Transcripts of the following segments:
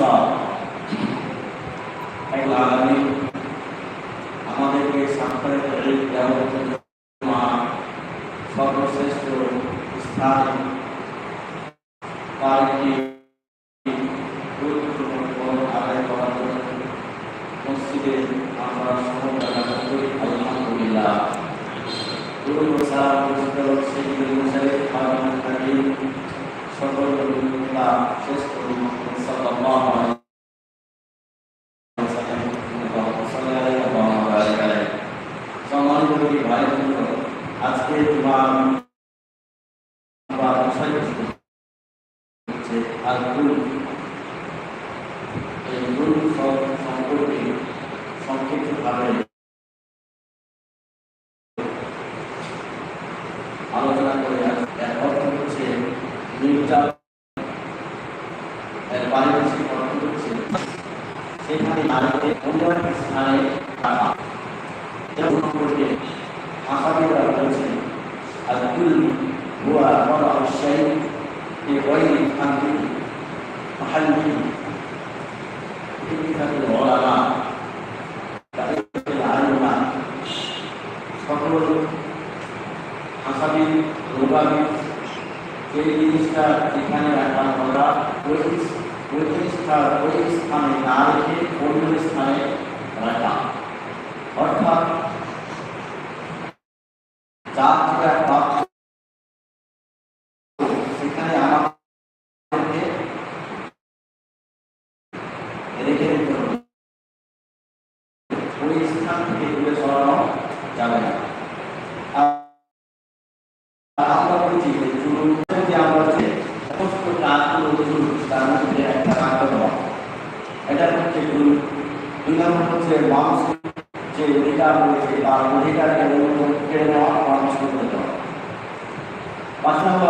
নমস্কার আমি আমাদেরকে সাক্ষরের সর্বশ্রেষ্ঠ স্থান পার্কটি গুরুত্বপূর্ণ আদায় করার জন্য মসজিদে আমরা সমন্বয় করি আলহামদুলিল্লাহ গুরু প্রসাদ পুরস্কার সেই অনুসারে সম্মানিত ভাই আজকে সংক্ষিপ্তভাবে আলোচনা করে এর হচ্ছে নির্যাতন। এর হচ্ছে সেখানে নারীকে অন্য আসামিরা বলেছেন আর কুল হুয়া বড় সেই بغير حمد محله كلمة العلماء كلمة العلماء সকল হাসাবি রোগাবি যে জিনিসটা যেখানে রাখা আমরা ওই ওই জিনিসটা ওই স্থানে না রেখে অন্য স্থানে রাখা অর্থাৎ সেখানে আমাদেরকে রেখে দিতে হবে ওই স্থান থেকে দূরে সরানো যাবে না। আমরা বলছি যে জুলুম যে আমরা যে সমস্ত কাজগুলো জুলুম তার মধ্যে মানুষ যে অধিকার রয়েছে, তার অধিকারকে কেড়ে নেওয়া দেওয়া পাঁচ নম্বর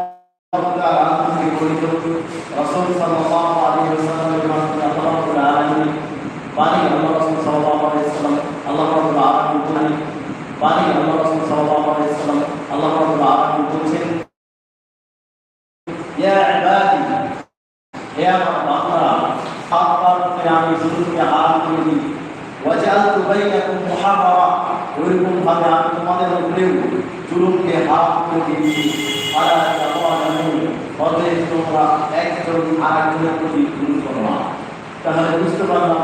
বাণী আল্লাহ রাসূল সাল্লাল্লাহু আলাইহি ওয়াসাল্লাম। আল্লাহ রাব্বুল আলামিন বলেন বাণী আল্লাহ রাসূল সাল্লাল্লাহু আলাইহি ওয়াসাল্লাম। আল্লাহ রাব্বুল আলামিন বলেছেন হে আমার বান্দারা সাত বার আমি জুলুমকে তাহলে বুঝতে পারলাম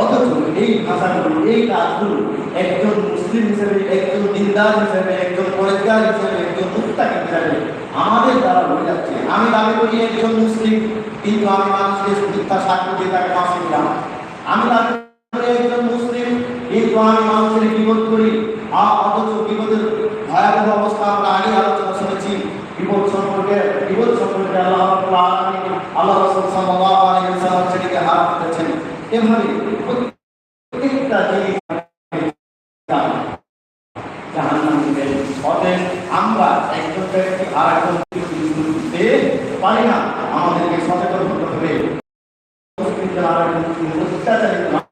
অথচ এই ভাষাগুলো, এই কাজগুলো একজন মুসলিম হিসেবে, একজন দিনদার হিসেবে, একজন পরেজগার হিসেবে, একজন মুক্তাকি হিসেবে আমাদের দ্বারা হয়ে যাচ্ছে। আমি দাবি করি একজন মুসলিম, কিন্তু আমি মানুষকে মিথ্যা সাক্ষ্য দিয়ে তাকে ফাঁসি দিলাম আমি দাবি করি একজন মুসলিম, কিন্তু আমি মানুষের বিপদ করি। আর অথচ বিপদের ভয়াবহ অবস্থা আমরা আগে আলোচনা শুনেছি। বিপদ সম্পর্কে বিপদ সম্পর্কে আল্লাহ আল্লাহ রাসূল সাল্লাল্লাহু এভাবে প্রত্যেকটা জিনিস আমরা একজন আর একজন পারি না। আমাদেরকে সচেতন হতে হবে। অত্যাচারিত